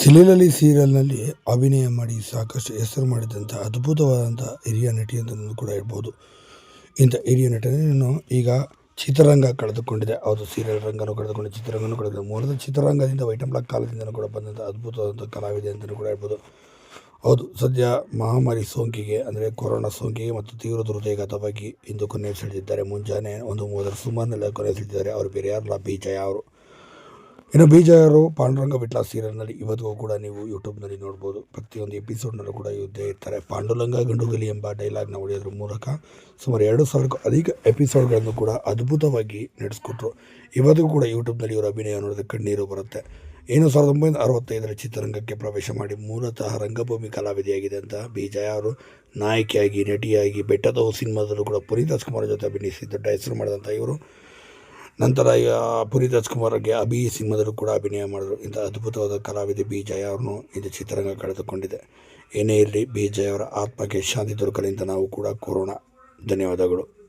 ಸಿಲಿಲಲಿ ಸೀರಿಯಲ್ನಲ್ಲಿ ಅಭಿನಯ ಮಾಡಿ ಸಾಕಷ್ಟು ಹೆಸರು ಮಾಡಿದಂಥ ಅದ್ಭುತವಾದಂಥ ಹಿರಿಯ ನಟಿ ಅಂತ ಕೂಡ ಹೇಳ್ಬೋದು. ಇಂಥ ಹಿರಿಯ ನಟನೆಯನ್ನು ಈಗ ಚಿತ್ರರಂಗ ಕಳೆದುಕೊಂಡಿದೆ. ಅವರು ಸೀರಿಯಲ್ ರಂಗನೂ ಕಳೆದುಕೊಂಡು ಚಿತ್ರರಂಗನೂ ಕಳೆದು ಮೂಲದ ಚಿತ್ರರಂಗದಿಂದ ಬ್ಲಾಕ್ ಕಾಲದಿಂದಲೂ ಕೂಡ ಬಂದಂಥ ಅದ್ಭುತವಾದಂಥ ಕಲಾವಿದೆ ಅಂತಲೂ ಕೂಡ ಹೇಳ್ಬೋದು. ಹೌದು, ಸದ್ಯ ಮಹಾಮಾರಿ ಸೋಂಕಿಗೆ, ಅಂದರೆ ಕೊರೋನಾ ಸೋಂಕಿಗೆ ಮತ್ತು ತೀವ್ರ ಹೃದಯಘಾತವಾಗಿ ಇಂದು ಕೊನೆಯುಸಿಳಿದಿದ್ದಾರೆ ಮುಂಜಾನೆ ಒಂದು ಮೂವತ್ತರ ಸುಮಾರಿನಲ್ಲಿ ಕೊನೆಯುಸಿಳಿದಿದ್ದಾರೆ ಅವರು ಬೇರೆ ಯಾರಲ್ಲ, ಬಿ. ಅವರು. ಇನ್ನು ಬೀಜರು, ಪಾಂಡುರಂಗ ಬಿಟ್ಲ ಸೀರಿಯಲ್ನಲ್ಲಿ ಇವತ್ತಿಗೂ ಕೂಡ ನೀವು ಯೂಟ್ಯೂಬ್ನಲ್ಲಿ ನೋಡ್ಬೋದು. ಪ್ರತಿಯೊಂದು ಎಪಿಸೋಡ್ನಲ್ಲೂ ಕೂಡ ಇದ್ದೇ ಇರ್ತಾರೆ. ಪಾಂಡುರಂಗ, ಗಂಡುಗಲಿ ಎಂಬ ಡೈಲಾಗ್ನ ಹೊಡೆಯೋದ್ರ ಮೂಲಕ ಸುಮಾರು ಎರಡು ಸಾವಿರಕ್ಕೂ ಅಧಿಕ ಎಪಿಸೋಡ್ಗಳನ್ನು ಕೂಡ ಅದ್ಭುತವಾಗಿ ನಡೆಸ್ಕೊಟ್ರು. ಇವತ್ತಿಗೂ ಕೂಡ ಯೂಟ್ಯೂಬ್ನಲ್ಲಿ ಇವರ ಅಭಿನಯ ನೋಡಿದ್ರೆ ಕಣ್ಣೀರು ಬರುತ್ತೆ. ಏನು ಸಾವಿರದ ಒಂಬೈನೂರ ಅರವತ್ತೈದರ ಚಿತ್ರರಂಗಕ್ಕೆ ಪ್ರವೇಶ ಮಾಡಿ ಮೂಲತಃ ರಂಗಭೂಮಿ ಕಲಾವಿದೆಯಾಗಿದೆ ಅಂತ ಬಿಜಯ ಅವರು ನಾಯಕಿಯಾಗಿ, ನಟಿಯಾಗಿ ಬೆಟ್ಟದ ಸಿನಿಮಾದಲ್ಲೂ ಕೂಡ ಪುನೀತ್ ರಾಜ್ಕುಮಾರ್ ಜೊತೆ ಅಭಿನಯಿಸಿ ದೊಡ್ಡ ಹೆಸರು ಮಾಡಿದಂಥ ಇವರು. ನಂತರ ಈಗ ಪುರಿ ರಾಜ್ಕುಮಾರ್ಗೆ ಅಭಿ ಸಿನಿಮಾದಲ್ಲೂ ಕೂಡ ಅಭಿನಯ ಮಾಡಿದರು. ಇಂಥ ಅದ್ಭುತವಾದ ಕಲಾವಿದೆ ಬಿ. ಜಯ ಅವ್ರನ್ನು ಇದು ಚಿತ್ರರಂಗ ಕಳೆದುಕೊಂಡಿದೆ. ಏನೇ ಇರಲಿ ಬಿ. ಜಯ ಅವರ ಆತ್ಮಕ್ಕೆ ಶಾಂತಿ ದೊರಕಲಿ ಅಂತ ನಾವು ಕೂಡ ಕೋರೋಣ. ಧನ್ಯವಾದಗಳು.